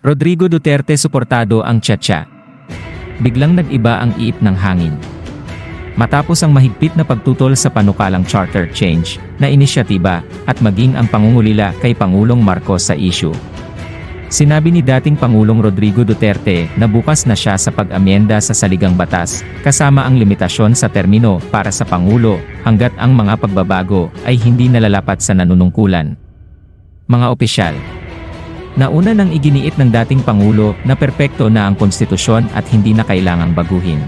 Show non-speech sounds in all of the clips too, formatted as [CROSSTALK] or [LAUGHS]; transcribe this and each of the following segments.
Rodrigo Duterte suportado ang Tchatcha. Biglang nag-iba ang iip ng hangin. Matapos ang mahigpit na pagtutol sa panukalang charter change na inisyatiba at maging ang pangungulila kay Pangulong Marcos sa issue. Sinabi ni dating Pangulong Rodrigo Duterte na bukas na siya sa pag-amyenda sa saligang batas, kasama ang limitasyon sa termino para sa Pangulo, hanggat ang mga pagbabago ay hindi nalalapat sa nanunungkulan. Mga opisyal, Nauna nang iginiit ng dating Pangulo na perpekto na ang konstitusyon at hindi na kailangang baguhin.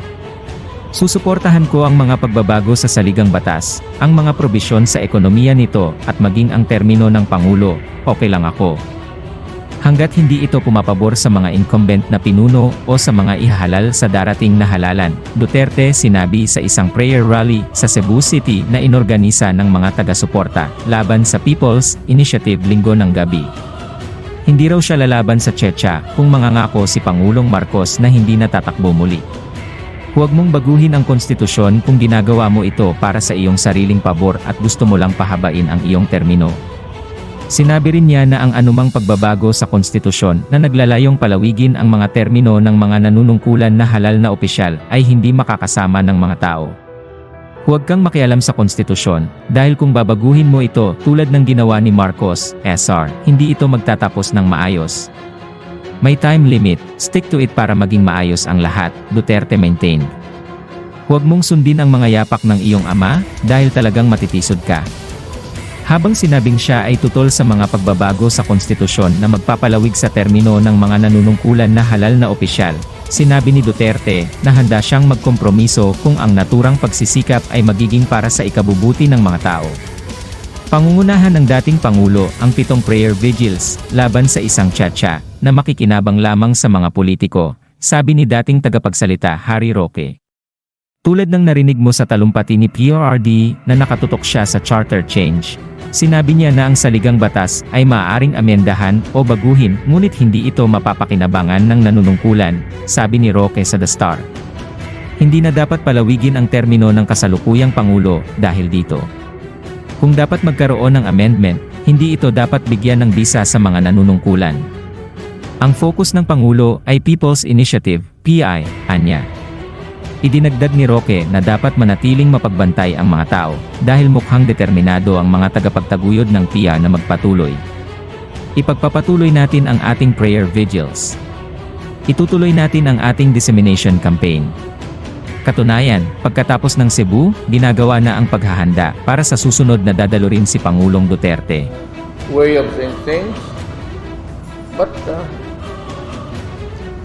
Susuportahan ko ang mga pagbabago sa saligang batas, ang mga probisyon sa ekonomiya nito at maging ang termino ng Pangulo, okay lang ako. Hanggat hindi ito pumapabor sa mga incumbent na pinuno o sa mga ihahalal sa darating na halalan, Duterte sinabi sa isang prayer rally sa Cebu City na inorganisa ng mga taga-suporta laban sa People's Initiative linggo ng gabi. Hindi raw siya lalaban sa Checha kung mangangako si Pangulong Marcos na hindi natatakbo muli. Huwag mong baguhin ang konstitusyon kung ginagawa mo ito para sa iyong sariling pabor at gusto mo lang pahabain ang iyong termino. Sinabi rin niya na ang anumang pagbabago sa konstitusyon na naglalayong palawigin ang mga termino ng mga nanunungkulan na halal na opisyal ay hindi makakasama ng mga tao. Huwag kang makialam sa konstitusyon, dahil kung babaguhin mo ito tulad ng ginawa ni Marcos, SR, hindi ito magtatapos ng maayos. May time limit, stick to it para maging maayos ang lahat, Duterte maintained. Huwag mong sundin ang mga yapak ng iyong ama, dahil talagang matitisod ka. Habang sinabing siya ay tutol sa mga pagbabago sa konstitusyon na magpapalawig sa termino ng mga nanunungkulan na halal na opisyal, Sinabi ni Duterte na handa siyang magkompromiso kung ang naturang pagsisikap ay magiging para sa ikabubuti ng mga tao. Pangungunahan ng dating Pangulo ang pitong prayer vigils laban sa isang tchatcha na makikinabang lamang sa mga politiko, sabi ni dating tagapagsalita Harry Roque. Tulad ng narinig mo sa talumpati ni PRRD na nakatutok siya sa charter change, sinabi niya na ang saligang batas ay maaaring amyendahan o baguhin ngunit hindi ito mapapakinabangan ng nanunungkulan, sabi ni Roque sa The Star. Hindi na dapat palawigin ang termino ng kasalukuyang Pangulo dahil dito. Kung dapat magkaroon ng amendment, hindi ito dapat bigyan ng bisa sa mga nanunungkulan. Ang focus ng Pangulo ay People's Initiative, PI, anya. Idinagdag ni Roque na dapat manatiling mapagbantay ang mga tao dahil mukhang determinado ang mga tagapagtaguyod ng PIA na magpatuloy. Ipagpapatuloy natin ang ating prayer vigils. Itutuloy natin ang ating dissemination campaign. Katunayan, pagkatapos ng Cebu, ginagawa na ang paghahanda para sa susunod na dadalo rin si Pangulong Duterte. way of saying things, but uh,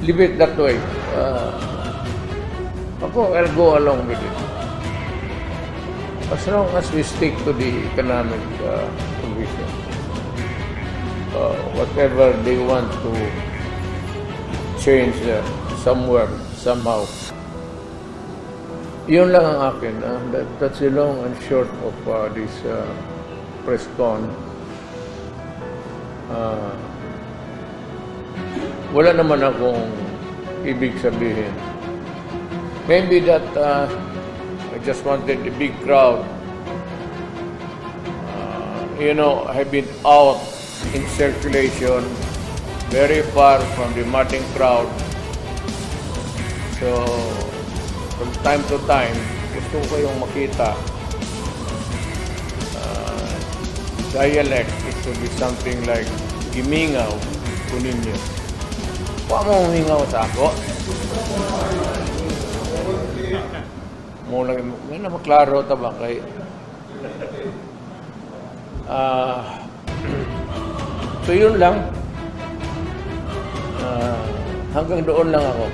leave it that way. Uh, ako, I'll go along with it. As long as we stick to the economic uh, provision. Uh, whatever they want to change uh, somewhere, somehow. Yun lang ang akin. ah. that, that's the long and short of uh, this uh, press con. Ah, wala naman akong ibig sabihin. Maybe that uh, I just wanted a big crowd. Uh, you know, I've been out in circulation, very far from the madding crowd. So, from time to time, gusto ko kayong makita uh, dialect, it should be something like Gimingaw, Kuninyo. Huwag mo humingaw sa ako. Mo lang, may na maklaro ta ba kay Ah, [CLEARS THROAT] so yun lang. Ah, hanggang doon lang ako.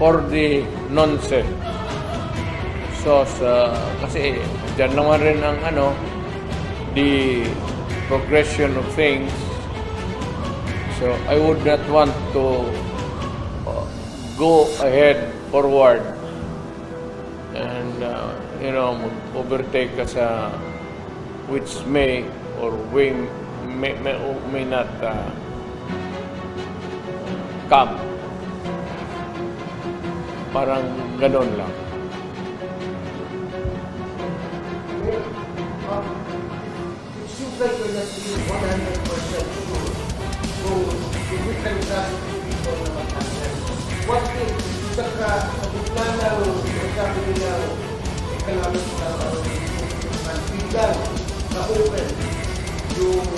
For the nonsense. So, sa, kasi dyan naman rin ang ano, the progression of things. So, I would not want to uh, go ahead forward uh, you know, overtake ka sa which may or may, may, may, may not uh, come. Parang ganon lang. It seems like you're not being 100% sure kung yung different class of people na mag-handle. What if, sa gitna ng sabi nila economic na biglang na-open yung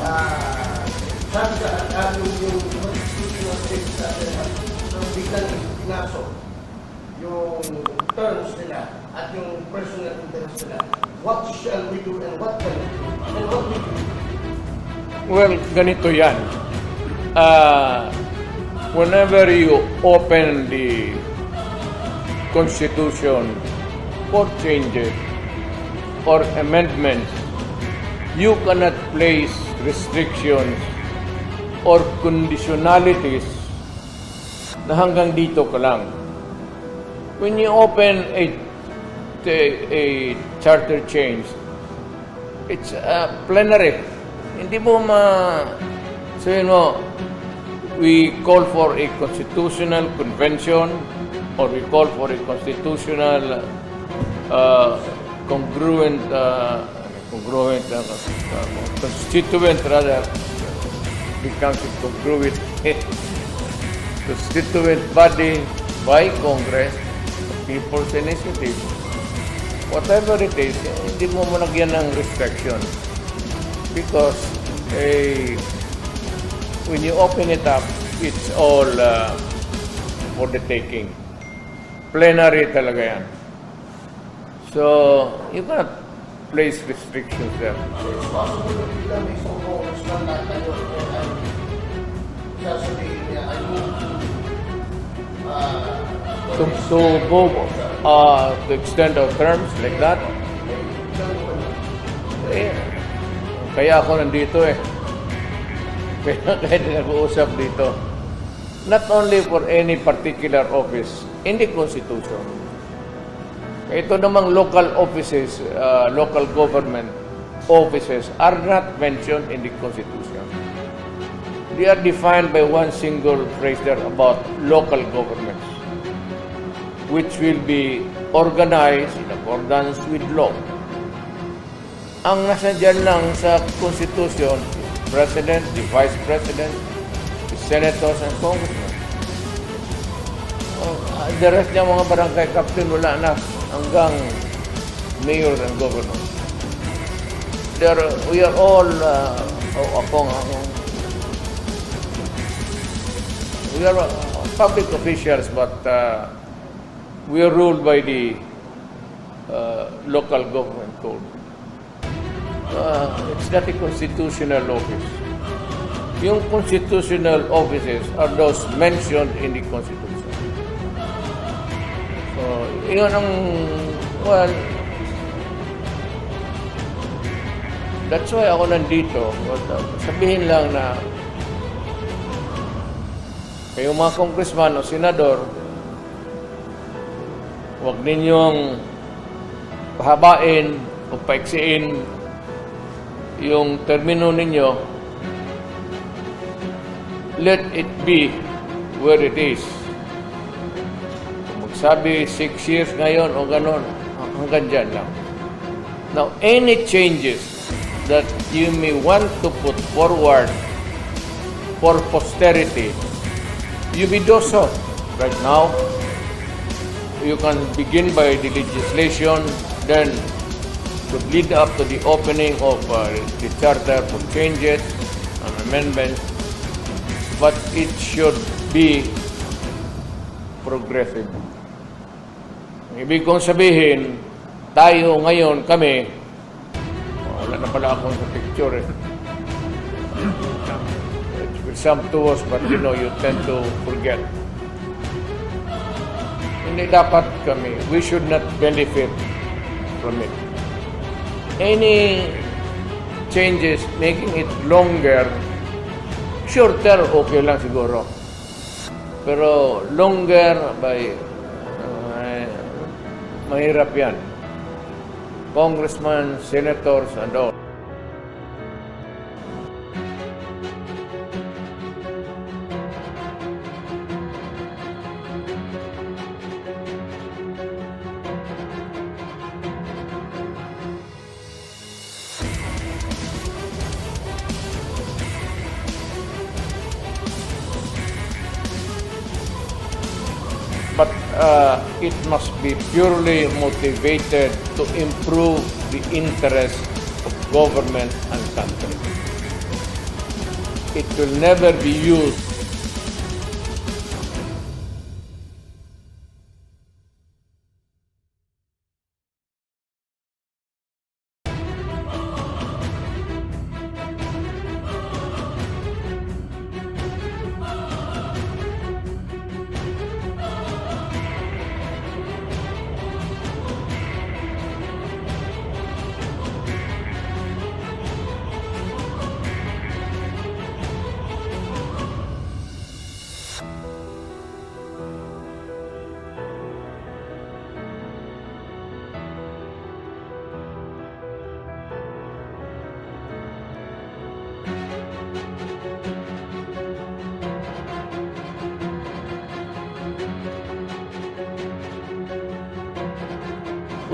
ah sabi sa at yung yung constitutional state sa atin nang biglang pinaso yung terms nila at yung personal interest nila. What shall we do and what can we do? And what we do? Well, ganito yan. Uh, whenever you open the Constitution for changes or amendments, you cannot place restrictions or conditionalities na hanggang dito ka lang. When you open a, a, a charter change, it's uh, plenary. Hindi mo ma... Sabihin mo, we call for a constitutional convention or we call for a constitutional uh, congruent, uh, congruent, uh, uh, constituent rather, becomes a congruent [LAUGHS] constituent body by Congress, People's Initiative. Whatever it is, hindi mo malagyan ng restriction. Because eh, when you open it up, it's all uh, for the taking. Plenary talaga yan. So, you cannot place restrictions there. Possible na biglang may isang congressman na tayo ay sasabihin niya, I move to To, to move uh, to extend our terms like that, eh, kaya ako nandito eh. Kaya, [LAUGHS] kaya nag-uusap dito. Not only for any particular office in the Constitution. Ito namang local offices, uh, local government offices are not mentioned in the Constitution. They are defined by one single phrase there about local governments, which will be organized in accordance with law. Ang nasa dyan lang sa Constitution, President, the Vice President, the Senators, and Congressmen. Oh, ah, the rest ng mga barangay captain wala na hanggang mayor and governor. There, we are all, uh, oh, ako nga, ako, we are uh, public officials, but uh, we are ruled by the uh, local government code. Uh, it's not a constitutional office. Yung constitutional offices are those mentioned in the Constitution. So, yun ang, well, that's why ako nandito. Uh, sabihin lang na kayo mga congressman o senador, huwag ninyong pahabain o paiksiin yung termino ninyo, let it be where it is. Magsabi six years ngayon o ganon, hanggang dyan lang. Now, any changes that you may want to put forward for posterity, you be do so. Right now, you can begin by the legislation, then to lead up to the opening of uh, the charter for changes and amendments, but it should be progressive. Ibig kong sabihin, tayo ngayon, kami, oh, wala na pala akong sa picture eh. It's presumptuous, but you know, you tend to forget. Hindi dapat kami, we should not benefit from it any changes making it longer, shorter okay lang siguro. Pero longer by mahirap yan. Congressman, senators, and all. But uh, it must be purely motivated to improve the interests of government and country. It will never be used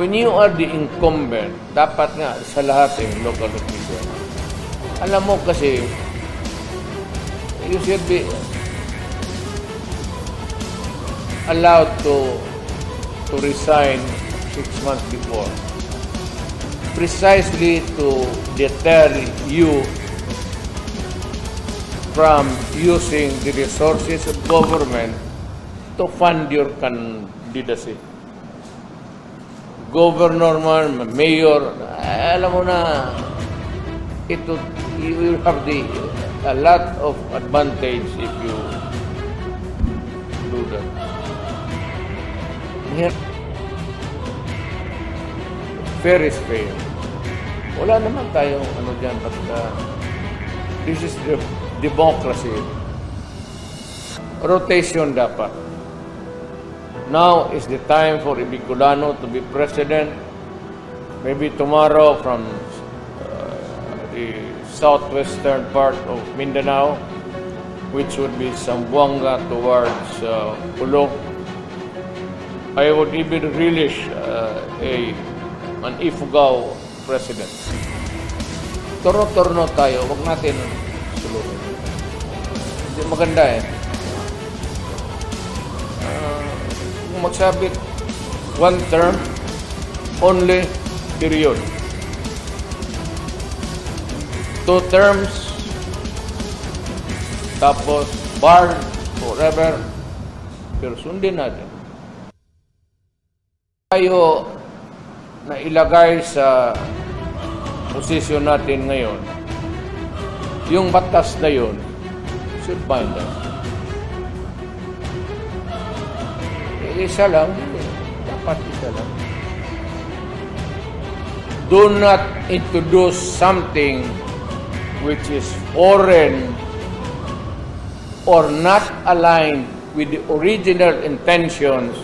When you are the incumbent, dapat nga sa lahat eh, local official. Alam mo kasi, you should be allowed to to resign six months before. Precisely to deter you from using the resources of government to fund your candidacy governor man, mayor, alam mo na, ito, you will have the, a lot of advantage if you do that. Here, fair is fair. Wala naman tayong ano dyan, but uh, this is the democracy. Rotation dapat. Now is the time for Ibicolano to be president. Maybe tomorrow from uh, the southwestern part of Mindanao, which would be Zamboanga towards uh, Pulo. I would even relish uh, a an Ifugao president. Turno-turno tayo, wag natin suluhin. Hindi maganda eh. Magsabit one term only period. Two terms tapos bar forever pero sundin natin. Tayo na ilagay sa posisyon natin ngayon yung batas na yun should bind us isa lang, dapat isa lang. Do not introduce something which is foreign or not aligned with the original intentions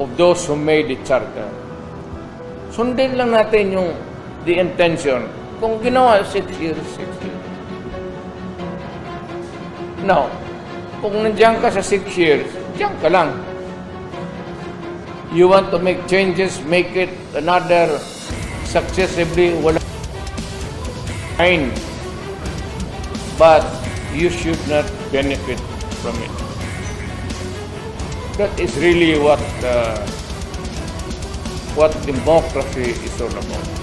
of those who made the charter. Sundin lang natin yung the intention. Kung ginawa, six years, six years. Now, kung nandiyan ka sa six years, diyan ka lang. You want to make changes, make it another successively, wala fine. But you should not benefit from it. That is really what uh, what democracy is all about.